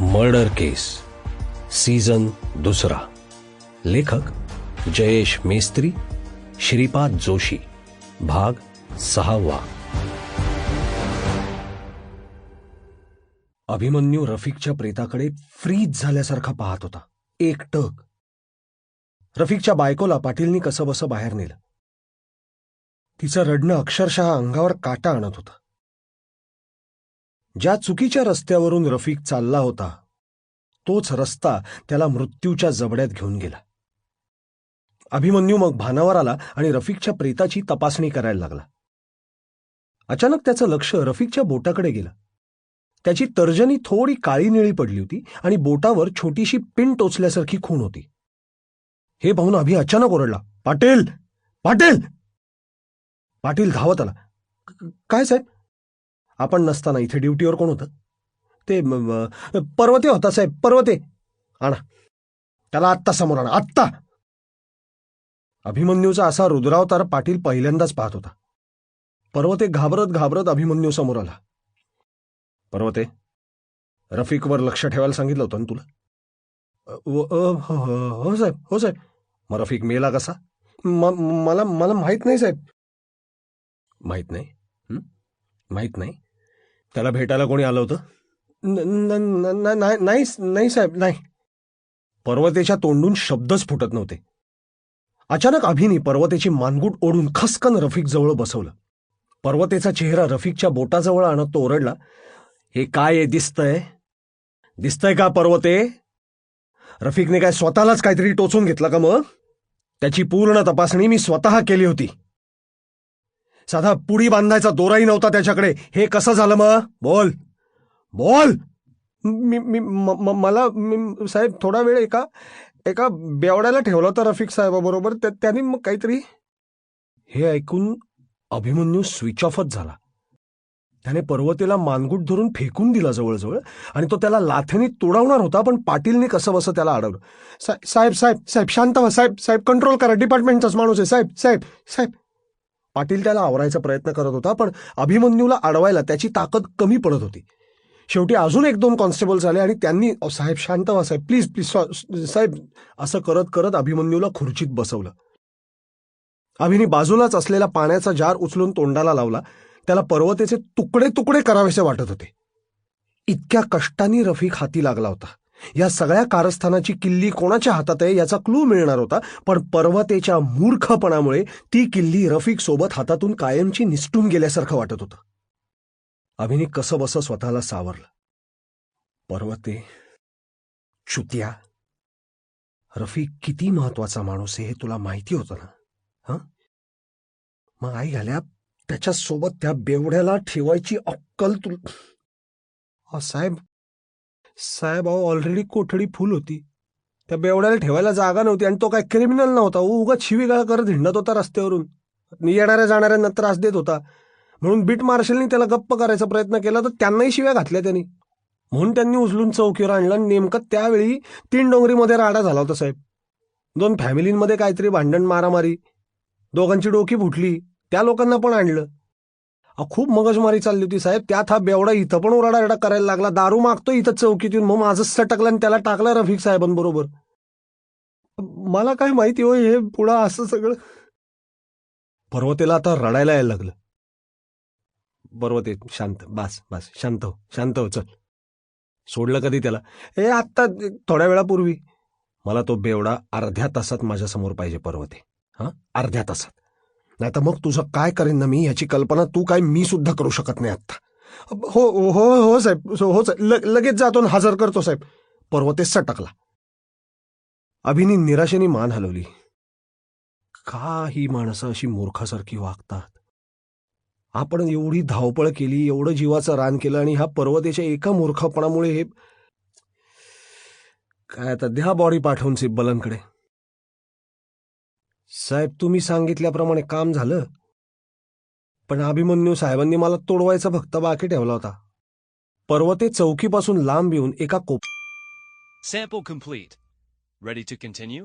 Murder केस season दुसरा. लेखक जयेश मेस्त्री श्रीपाद जोशी भाग सहावा. अभिमन्यू रफिकच्या प्रेताकडे फ्रीज झाल्यासारखा पाहत होता. एकटक रफिकच्या बायकोला पाटीलनी कसं बसं बाहेर नेलं. तिचं रडणं अक्षरशः अंगावर काटा आणत होतं. ज्या चुकीच्या रस्त्यावरून रफिक चालला होता तोच रस्ता त्याला मृत्यूच्या जबड्यात घेऊन गेला. अभिमन्यू मग भानावर आला आणि रफिकच्या प्रेताची तपासणी करायला लागला. अचानक त्याचं लक्ष रफिकच्या बोटाकडे गेलं. त्याची तर्जनी थोडी काळी निळी पडली होती आणि बोटावर छोटीशी पिन टोचल्यासारखी खूण होती. हे पाहून अभि अचानक ओरडला पाटील! पाटील! पाटील धावत आला. काय साहेब? आपण नसताना इथे ड्युटीवर कोण होतं? ते पर्वते होता साहेब पर्वते. आणा. त्याला आत्ता समोर आणा आत्ता. अभिमन्यूचा असा रुद्रावतार पाटील पहिल्यांदाच पाहत होता. पर्वते घाबरत घाबरत अभिमन्यू समोर आला. पर्वते रफिकवर लक्ष ठेवायला सांगितलं होतं ना तुला? हो हो- हो साहेब हो साहेब. मग रफिक मेला कसा? "म- मला मला माहीत नाही साहेब. माहीत नाही? माहीत नाही? त्याला भेटायला कोणी आलं होतं? "न- न- न- न- नाही नाही नाही साहेब नाही. पर्वतेच्या तोंडून शब्दच फुटत नव्हते. अचानक अभिनी पर्वतेची मानगूट ओढून खसकन रफिक जवळ बसवलं. पर्वतेचा चेहरा रफिकच्या बोटाजवळ आणत तो ओरडला हे काय आहे दिसतंय? दिसतंय का पर्वते? रफिकने काय स्वतःलाच काहीतरी टोचून घेतलं का मग? त्याची पूर्ण तपासणी मी स्वतः केली होती. साधा पुडी बांधायचा दोराही नव्हता त्याच्याकडे. हे कसं झालं मग? बोल. बोल. मी मी म- म- मला मी साहेब थोडा वेळ एका एका बेवड्याला ठेवलं होतं रफिक साहेबाबरोबर. त्या- त्यांनी मग काहीतरी हे ऐकून अभिमन्यू स्विच ऑफच झाला. त्याने पर्वतीला मानगूट धरून फेकून दिला जवळजवळ आणि तो त्याला लाथेने तोडावणार होता पण पाटीलने कसं बसं त्याला अडवलं. साहेब साहेब साहेब शांत व्हा. साहेब साहेब कंट्रोल करा. डिपार्टमेंटचाच माणूस आहे. साहेब साहेब साहेब. पाटील त्याला आवरायचा प्रयत्न करत होता पण अभिमन्यूला अडवायला त्याची ताकद कमी पडत होती. शेवटी अजून एक दोन कॉन्स्टेबल आले आणि त्यांनी साहेब शांत व्हा साहेब. प्लीज प्लीज साहेब असं करत करत अभिमन्यूला खुर्चीत बसवलं. अभिनी बाजूलाच असलेला पाण्याचा जार उचलून तोंडाला लावला. त्याला पर्वतेचे तुकडे तुकडे करावेसे वाटत होते. इतक्या कष्टाने रफीक हाती लागला होता. या सगळ्या कारस्थानाची किल्ली कोणाच्या हातात आहे याचा क्लू मिळणार होता पण पर्वतेच्या मूर्खपणामुळे ती किल्ली रफिक सोबत हातातून कायमची निसटून गेल्यासारखं वाटत होतं. अभिनी कसं बसं स्वतःला सावरलं. पर्वते चुत्या. रफिक किती महत्त्वाचा माणूस आहे हे तुला माहिती होतं ना? हं? मग आई घाल्या त्याच्या सोबत त्या बेवड्याला ठेवायची अक्कल तुला साहेब साहेब अहो ऑलरेडी कोठडी फुल होती. त्या बेवड्याला ठेवायला जागा नव्हती आणि तो काय क्रिमिनल नव्हता. उगा शिवीगाळ करत हिंडत होता रस्त्यावरून. येणाऱ्या जाणाऱ्यांना त्रास देत होता. म्हणून बीट मार्शलनी त्याला गप्प करायचा प्रयत्न केला तर त्यांनाही शिव्या घातल्या त्यांनी. म्हणून त्यांनी उचलून चौकीवर आणलं आणि नेमकं त्यावेळी तीन डोंगरीमध्ये राडा झाला होता साहेब. दोन फॅमिलींमध्ये काहीतरी भांडण मारामारी दोघांची डोकी फुटली त्या लोकांना पण आणलं. खूप मगजमारी चालली होती साहेब. त्यात हा बेवडा इथं पण ओरडारडा करायला लागला. दारू मागतो इथं चौकीत येऊन मग माझं सटकलं आणि त्याला टाकलं रफिक साहेबांबरोबर. मला काय माहिती हो हे पुढं असं सगळं. पर्वतेला आता रडायला यायला लागलं. पर्वते शांत. बास बास. शांत हो शांत हो चल. सोडलं कधी त्याला? हे आत्ता थोड्या वेळापूर्वी. मला तो बेवडा अर्ध्या तासात माझ्यासमोर पाहिजे पर्वते. हा? अर्ध्या तासात. नाही तर मग तुझं काय करेन ना मी याची कल्पना तू काय मी सुद्धा करू शकत नाही आत्ता. हो हो हो साहेब. हो साहेब. लगेच जातो आणि हजर करतो साहेब. पर्वतेस सटकला. अभिनी निराशेने मान हलवली. का ही माणसं अशी मूर्खासारखी वागतात. आपण एवढी धावपळ केली एवढं जीवाचं रान केलं आणि ह्या पर्वतेच्या एका मूर्खपणामुळे हे काय आता द्या बॉडी पाठवून सिब्बलांकडे साहेब तुम्ही सांगितल्याप्रमाणे काम झालं पण अभिमन्यू साहेबांनी मला तोडवायचा फक्त बाकी ठेवला होता पर्वते चौकीपासून लांब येऊन एका कोप Sample complete. Ready to continue?